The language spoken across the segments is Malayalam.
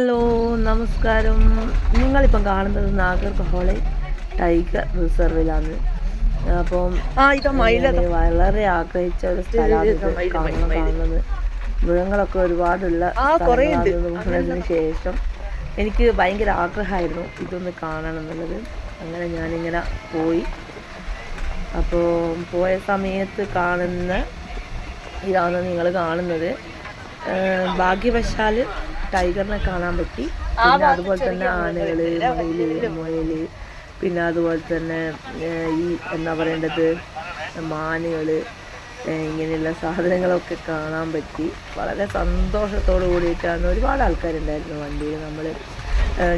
ഹലോ നമസ്കാരം. നിങ്ങളിപ്പം കാണുന്നത് നാഗർകോളെ ടൈഗർ റിസർവിലാണ്. അപ്പം വളരെ ആഗ്രഹിച്ച ഒരു സ്ഥലമാണ് കാണുന്നത്. മൃഗങ്ങളൊക്കെ ഒരുപാടുള്ള. സ്ഥലങ്ങളാണെന്ന് ശേഷം. എനിക്ക് ഭയങ്കര ആഗ്രഹമായിരുന്നു ഇതൊന്ന് കാണണം എന്നുള്ളത്. അങ്ങനെ ഞാനിങ്ങനെ പോയി. അപ്പോൾ പോയ സമയത്ത് കാണുന്ന ഇതാണ് നിങ്ങൾ കാണുന്നത്. ഭാഗ്യവശാൽ ടൈഗറിനെ കാണാൻ പറ്റി. പിന്നെ അതുപോലെ തന്നെ ആനകൾ മയിൽ മുയൽ. പിന്നെ അതുപോലെ തന്നെ ഈ എന്താ പറയേണ്ടത് മാനുകൾ ഇങ്ങനെയുള്ള സാധനങ്ങളൊക്കെ കാണാൻ പറ്റി. വളരെ സന്തോഷത്തോടു കൂടിയിട്ടാണ് ഒരുപാട് ആൾക്കാരുണ്ടായിരുന്നു വണ്ടിയിൽ. നമ്മൾ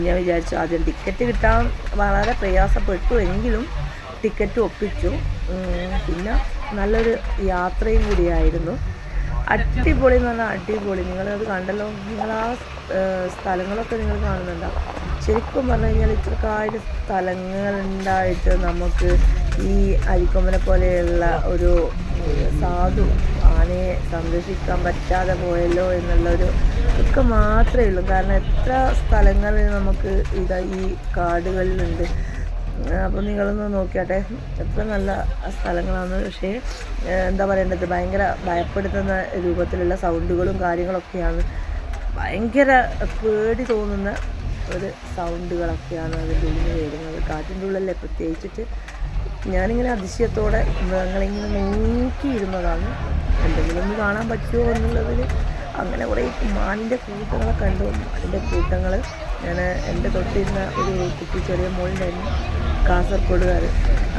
ഞാൻ വിചാരിച്ചു ആദ്യം ടിക്കറ്റ് കിട്ടാൻ വളരെ പ്രയാസപ്പെട്ടു. എങ്കിലും ടിക്കറ്റ് ഒപ്പിച്ചു. പിന്നെ നല്ലൊരു യാത്രയും കൂടിയായിരുന്നു. അടിപൊളി എന്ന് പറഞ്ഞാൽ അടിപൊളി. നിങ്ങളത് കണ്ടല്ലോ? നിങ്ങൾ ആ സ്ഥലങ്ങളൊക്കെ നിങ്ങൾ കാണുന്നുണ്ടാവും ശരിക്കും പറഞ്ഞു കഴിഞ്ഞാൽ ഇത്രക്കായിട്ട് സ്ഥലങ്ങളുണ്ടായിട്ട് നമുക്ക് ഈ അരിക്കൊമ്പനെ പോലെയുള്ള ഒരു സാധു ആനയെ സംരക്ഷിക്കാൻ പറ്റാതെ പോയല്ലോ എന്നുള്ളൊരു ഒക്കെ മാത്രമേ ഉള്ളൂ. കാരണം എത്ര സ്ഥലങ്ങളിൽ നമുക്ക് ഇതാ ഈ കാടുകളിലുണ്ട്. അപ്പോൾ നിങ്ങളൊന്ന് നോക്കിയാട്ടെ. എത്ര നല്ല സ്ഥലങ്ങളാണ്. പക്ഷേ എന്താ പറയേണ്ടത്? ഭയങ്കര ഭയപ്പെടുത്തുന്ന രൂപത്തിലുള്ള സൗണ്ടുകളും കാര്യങ്ങളൊക്കെയാണ്. ഭയങ്കര പേടി തോന്നുന്ന ഒരു സൗണ്ടുകളൊക്കെയാണ് അതിന്റെ ഉള്ളിൽ വരുന്നത്. കാറ്റിന്റെ ഉള്ളിലല്ലേ പ്രത്യേകിച്ചിട്ട് ഞാനിങ്ങനെ അതിശയത്തോടെ മൃഗങ്ങളിങ്ങനെ നോക്കിയിരുന്നതാണ്. എന്തെങ്കിലും ഒന്ന് കാണാൻ പറ്റുമോ എന്നുള്ളതിൽ അങ്ങനെ കുറേ മാനിന്റെ കൂട്ടങ്ങളെ കണ്ടു. മാനിന്റെ കൂട്ടങ്ങൾ ഞാൻ എന്റെ തൊട്ടിരുന്ന ഒരു കുട്ടി ചെറിയ മോളുണ്ടായിരുന്നു. കാസർഗോഡുകാർ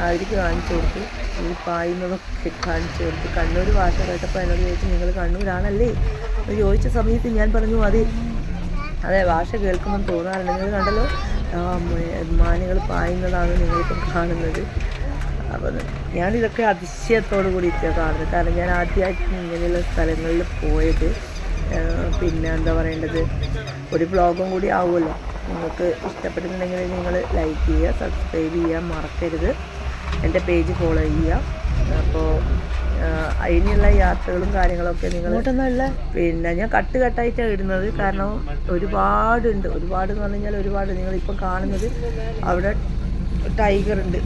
അവർക്ക് കാണിച്ചു കൊടുത്തു. ഈ പായുന്നതൊക്കെ കാണിച്ചു കൊടുത്തു. കണ്ണൂർ ഭാഷ കേട്ടപ്പോൾ എന്നോട് ചോദിച്ചു നിങ്ങൾ കണ്ണൂരാണല്ലേ? എന്ന് ചോദിച്ച സമയത്ത് ഞാൻ പറഞ്ഞു അതെ അതെ ഭാഷ കേൾക്കുമ്പോൾ തോന്നാറുണ്ട് നിങ്ങൾ കണ്ടല്ലോ മാനുകൾ പായുന്നതാണ് നിങ്ങളിപ്പം കാണുന്നത്. അപ്പം ഞാനിതൊക്കെ അതിശയത്തോടു കൂടിയിട്ടാണ് കാണുന്നത്. കാരണം ഞാൻ ആദ്യമായിട്ട് ഇങ്ങനെയുള്ള സ്ഥലങ്ങളിൽ പോയത് പിന്നെ എന്താ പറയേണ്ടത് ഒരു ബ്ലോഗും കൂടി ആവുമല്ലോ. നിങ്ങൾക്ക് ഇഷ്ടപ്പെടുന്നുണ്ടെങ്കിൽ നിങ്ങൾ ലൈക്ക് ചെയ്യുക സബ്സ്ക്രൈബ് ചെയ്യുക മറക്കരുത്. എന്റെ പേജ് ഫോളോ ചെയ്യുക. അപ്പോൾ അതിനുള്ള യാത്രകളും കാര്യങ്ങളൊക്കെ നിങ്ങൾ പിന്നെ ഞാൻ കട്ട് കട്ടായിട്ടാണ് ഇടുന്നത്. കാരണം ഒരുപാടുണ്ട്. ഒരുപാട് എന്ന് പറഞ്ഞു കഴിഞ്ഞാൽ ഒരുപാട്. നിങ്ങളിപ്പോൾ കാണുന്നത് അവിടെ ടൈഗർ ഉണ്ട്.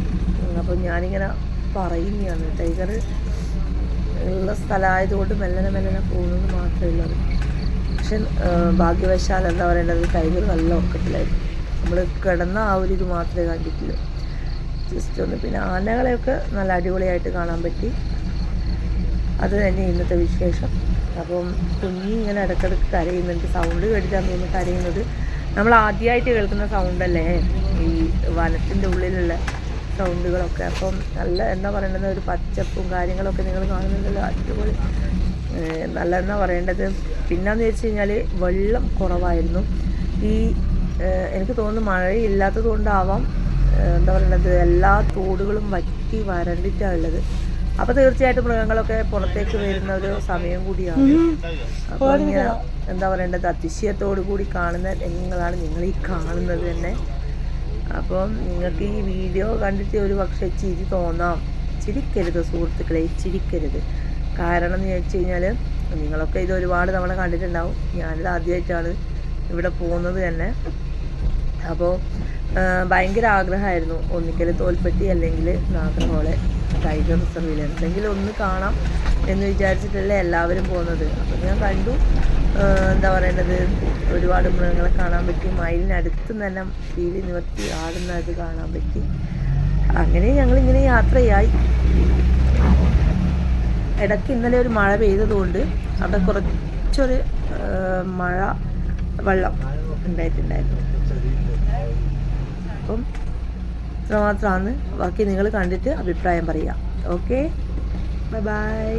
അപ്പം ഞാനിങ്ങനെ പറയുന്നതാണ്. ടൈഗർ ഉള്ള സ്ഥലമായതുകൊണ്ട് മെല്ലനെ മെല്ലനെ പോകുന്നത് മാത്രമേ ഉള്ളൂ. പക്ഷെ ഭാഗ്യവശാൽ എന്താ പറയേണ്ടത്? ടൈഗർ നല്ല ഉറക്കത്തിലായിരുന്നു നമ്മൾ കിടന്ന ആ ഒരു ഇത് മാത്രമേ കണ്ടിട്ടുള്ളൂ. ജസ്റ്റ് ഒന്ന് പിന്നെ ആനകളെയൊക്കെ നല്ല അടിപൊളിയായിട്ട് കാണാൻ പറ്റി. അത് തന്നെ ഇന്നത്തെ വിശേഷം. അപ്പം കുഞ്ഞി ഇങ്ങനെ ഇടയ്ക്കിടയ്ക്ക് കരയുന്നുണ്ട്. സൗണ്ട് കേട്ടിട്ട് തോന്നുന്നു കരയുന്നത്. നമ്മൾ ആദ്യമായിട്ട് കേൾക്കുന്ന സൗണ്ടല്ലേ ഈ വനത്തിന്റെ ഉള്ളിലുള്ള സൗണ്ടുകളൊക്കെ അപ്പം നല്ല എന്താ പറയേണ്ടത്? ഒരു പച്ചപ്പും കാര്യങ്ങളൊക്കെ നിങ്ങൾ കാണുന്നുണ്ടല്ലോ. അടിപൊളി. ഏഹ് നല്ല എന്നാ പറയേണ്ടത്? പിന്നെന്ന് വെച്ച് കഴിഞ്ഞാൽ വെള്ളം കുറവായിരുന്നു. ഈ എനിക്ക് തോന്നുന്നു മഴയില്ലാത്തത് കൊണ്ടാവാം എന്താ പറയണത് എല്ലാ തോടുകളും വറ്റി വരണ്ടിട്ടാണ് ഉള്ളത് അപ്പൊ തീർച്ചയായിട്ടും മൃഗങ്ങളൊക്കെ പുറത്തേക്ക് വരുന്ന ഒരു സമയം കൂടിയാണ്. അപ്പൊ ഇങ്ങനെ എന്താ പറയേണ്ടത് അതിശയത്തോടു കൂടി കാണുന്ന രംഗങ്ങളാണ് നിങ്ങൾ ഈ കാണുന്നത് തന്നെ. അപ്പം നിങ്ങൾക്ക് ഈ വീഡിയോ കണ്ടിട്ട് ഒരു പക്ഷേ ചിരി തോന്നാം. ചിരിക്കരുത് സുഹൃത്തുക്കളെ ചിരിക്കരുത്. കാരണം എന്ന് ചോദിച്ചു കഴിഞ്ഞാൽ നിങ്ങളൊക്കെ ഇത് ഒരുപാട് തവണ കണ്ടിട്ടുണ്ടാവും. ഞാനിത് ആദ്യമായിട്ടാണ് ഇവിടെ പോകുന്നത് തന്നെ. അപ്പോൾ ഭയങ്കര ആഗ്രഹമായിരുന്നു. ഒന്നിക്കൽ തോൽപ്പെട്ടി അല്ലെങ്കിൽ നാഗർഹോളെ ടൈഗർ റിസർവിൽ എന്തെങ്കിലും ഒന്ന് കാണാം എന്ന് വിചാരിച്ചിട്ടല്ലേ എല്ലാവരും പോകുന്നത്. അപ്പോൾ ഞാൻ കണ്ടു. എന്താ പറയേണ്ടത്? ഒരുപാട് മൃഗങ്ങളെ കാണാൻ പറ്റി. മയിലിനടുത്ത് തന്നെ പീലി നിവർത്തി ആടുന്നത് കാണാൻ പറ്റി. അങ്ങനെ ഞങ്ങളിങ്ങനെ യാത്രയായി. ഇടയ്ക്ക് ഇന്നലെ ഒരു മഴ പെയ്തതുകൊണ്ട് അവിടെ കുറച്ചൊരു മഴ വെള്ളം ഉണ്ടായിട്ടുണ്ടായിരുന്നു. അപ്പം ഇത്രമാത്രമാണ് ബാക്കി നിങ്ങൾ കണ്ടിട്ട് അഭിപ്രായം പറയുക. ഓക്കെ? Bye bye.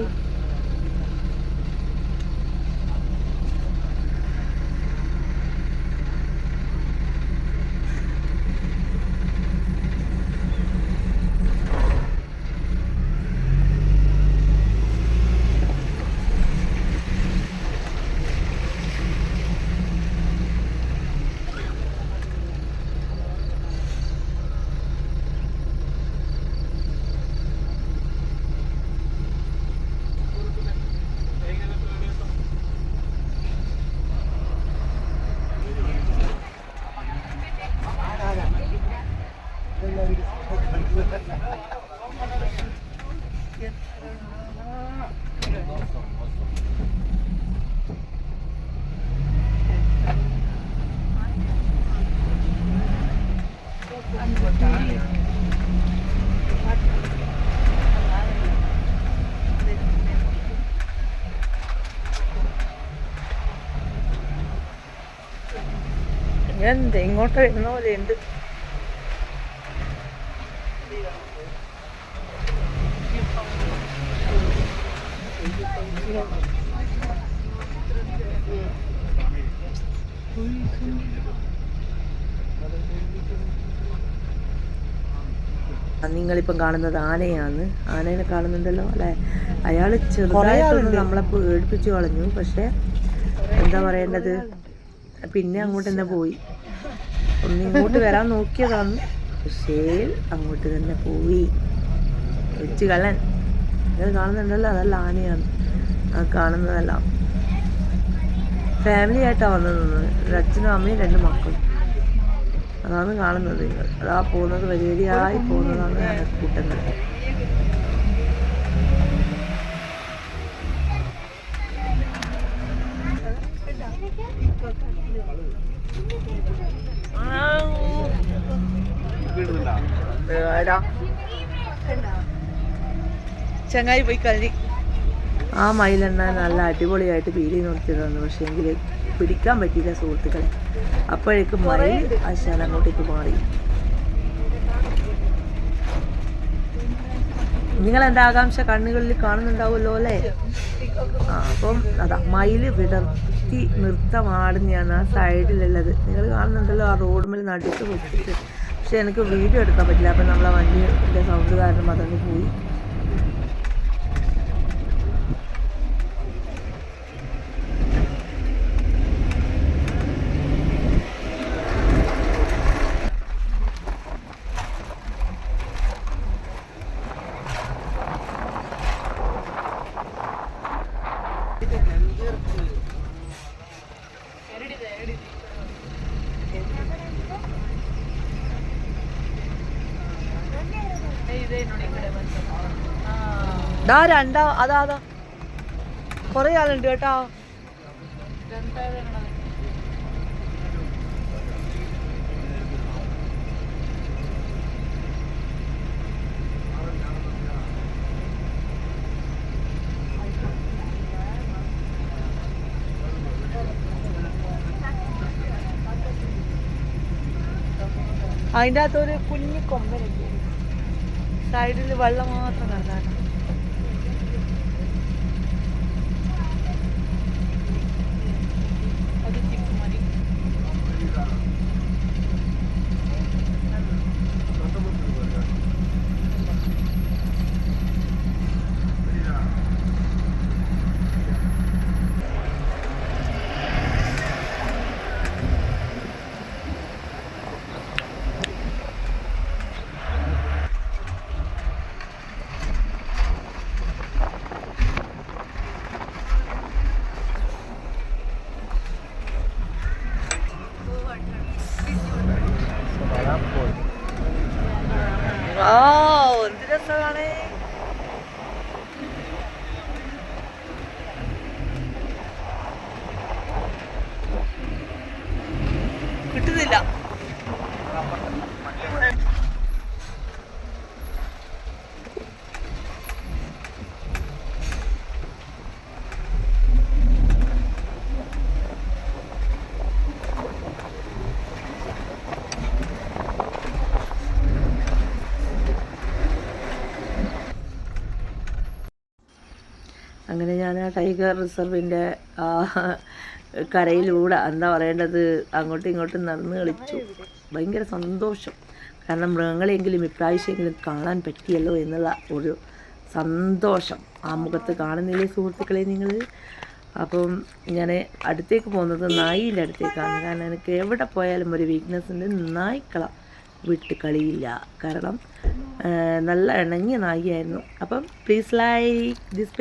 എന്ത് ഇങ്ങോട്ട് വരുന്ന പോലെ ഉണ്ട് നിങ്ങളിപ്പം കാണുന്നത് ആനയാണ്. ആനേനെ കാണുന്നുണ്ടല്ലോ അല്ലെ? അയാൾ ചെറുതായിട്ടൊന്ന് നമ്മളെ പേടിപ്പിച്ചു കളഞ്ഞു. പക്ഷെ എന്താ പറയേണ്ടത്? പിന്നെ അങ്ങോട്ട് തന്നെ പോയി. ഒന്ന് ഇങ്ങോട്ട് വരാൻ നോക്കിയതാണ്. പക്ഷേ അങ്ങോട്ട് തന്നെ പോയി. വെച്ച് കള്ളൻ നിങ്ങൾ കാണുന്നുണ്ടല്ലോ അതല്ല ആനയാണ് ആ കാണുന്നതല്ല. ഫാമിലി ആയിട്ടാണ് വന്നത് ഒരു അച്ഛനും അമ്മയും രണ്ട് മക്കളും. അതാണ് കാണുന്നത് നിങ്ങൾ. അതാ പോകുന്നത് വലിയ വലിയായി പോകുന്നതാണ് ആനക്കൂട്ടങ്ങൾ ചങ്ങായി പോയി കളി. ആ മയിലെണ്ണ നല്ല അടിപൊളിയായിട്ട് പീലി നിർത്തിയതാണ് പക്ഷേ എങ്കിൽ പിടിക്കാൻ പറ്റിയില്ല സുഹൃത്തുക്കളെ. അപ്പോഴേക്കും മയിൽ ആശാൻ അങ്ങോട്ടേക്ക് മാറി. നിങ്ങൾ എന്റെ ആകാംക്ഷ കണ്ണുകളിൽ കാണുന്നുണ്ടാവുമല്ലോ അല്ലേ? ആ അപ്പം അതാ മയിൽ വിടർത്തി നൃത്തമാടുന്നതാണ് ആ സൈഡിലുള്ളത് നിങ്ങൾ കാണുന്നുണ്ടല്ലോ ആ റോഡ് മേൽ നടുക്ക് വെച്ചിട്ട് പക്ഷെ എനിക്ക് വീഡിയോ എടുക്കാൻ പറ്റില്ല. അപ്പം നമ്മളെ വണ്ടിയുടെ സൗണ്ട് കാരണം അതങ്ങ് പോയി. ഡാ രണ്ടാ അതാ അതാ. കൊറേ ആളുണ്ട് കേട്ടോ. അതിന്റെ അകത്തൊരു കുഞ്ഞു കൊമ്പനുണ്ട്. സൈഡിൽ വെള്ളം മാത്രം കിടന്നാണ് ആ എന്ത് രസമാണ് കിട്ടുന്നില്ല. അങ്ങനെ ഞാൻ ആ ടൈഗർ റിസർവിന്റെ കരയിലൂടെ എന്താ പറയേണ്ടത്? അങ്ങോട്ടും ഇങ്ങോട്ടും നടന്ന് കളിച്ചു. ഭയങ്കര സന്തോഷം. കാരണം മൃഗങ്ങളെങ്കിലും ഇപ്രാവശ്യമെങ്കിലും കാണാൻ പറ്റിയല്ലോ എന്നുള്ള ഒരു സന്തോഷം ആ മുഖത്ത് കാണുന്നില്ലേ സുഹൃത്തുക്കളെ നിങ്ങൾ? അപ്പം ഞാൻ അടുത്തേക്ക് പോകുന്നത് നായിന്റെ അടുത്തേക്കാണ്. കാരണം എനിക്ക് എവിടെ പോയാലും ഒരു വീക്ക്നെസ് ഉണ്ട്. നായ്ക്കള വിട്ട് കളിയില്ല. കാരണം നല്ല ഇണങ്ങിയ നായിയായിരുന്നു. അപ്പം പ്ലീസ് ലൈക്ക് ദിസ്